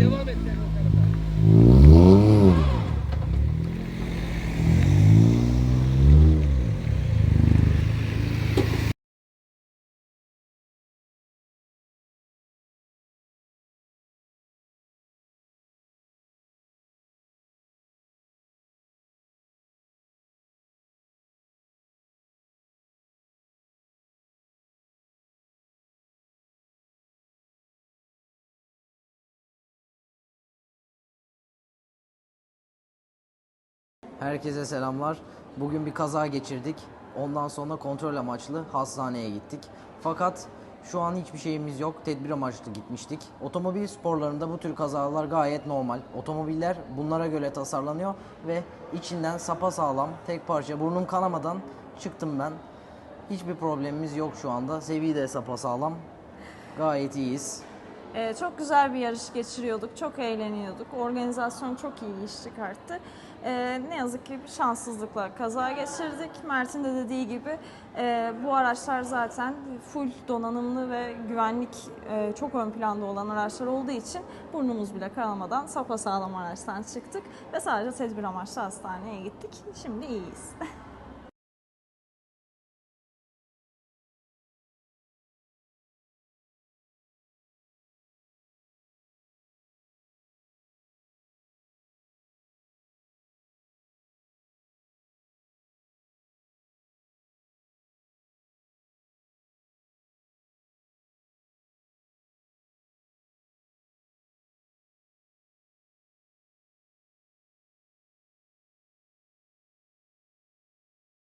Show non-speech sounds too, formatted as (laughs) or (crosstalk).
devam et Herkese selamlar. Bugün bir kaza geçirdik. Ondan sonra kontrol amaçlı hastaneye gittik. Fakat şu an hiçbir şeyimiz yok. Tedbir amaçlı gitmiştik. Otomobil sporlarında bu tür kazalar gayet normal. Otomobiller bunlara göre tasarlanıyor ve içinden sapasağlam, tek parça, burnum kanamadan çıktım ben. Hiçbir problemimiz yok şu anda. Seviye de sapasağlam. Gayet iyiyiz. Ee, çok güzel bir yarış geçiriyorduk, çok eğleniyorduk. Organizasyon çok iyi iş çıkarttı. Ee, ne yazık ki bir şanssızlıkla kaza geçirdik. Mert'in de dediği gibi e, bu araçlar zaten full donanımlı ve güvenlik e, çok ön planda olan araçlar olduğu için burnumuz bile kanamadan sapasağlam araçtan çıktık ve sadece tedbir amaçlı hastaneye gittik. Şimdi iyiyiz. (laughs)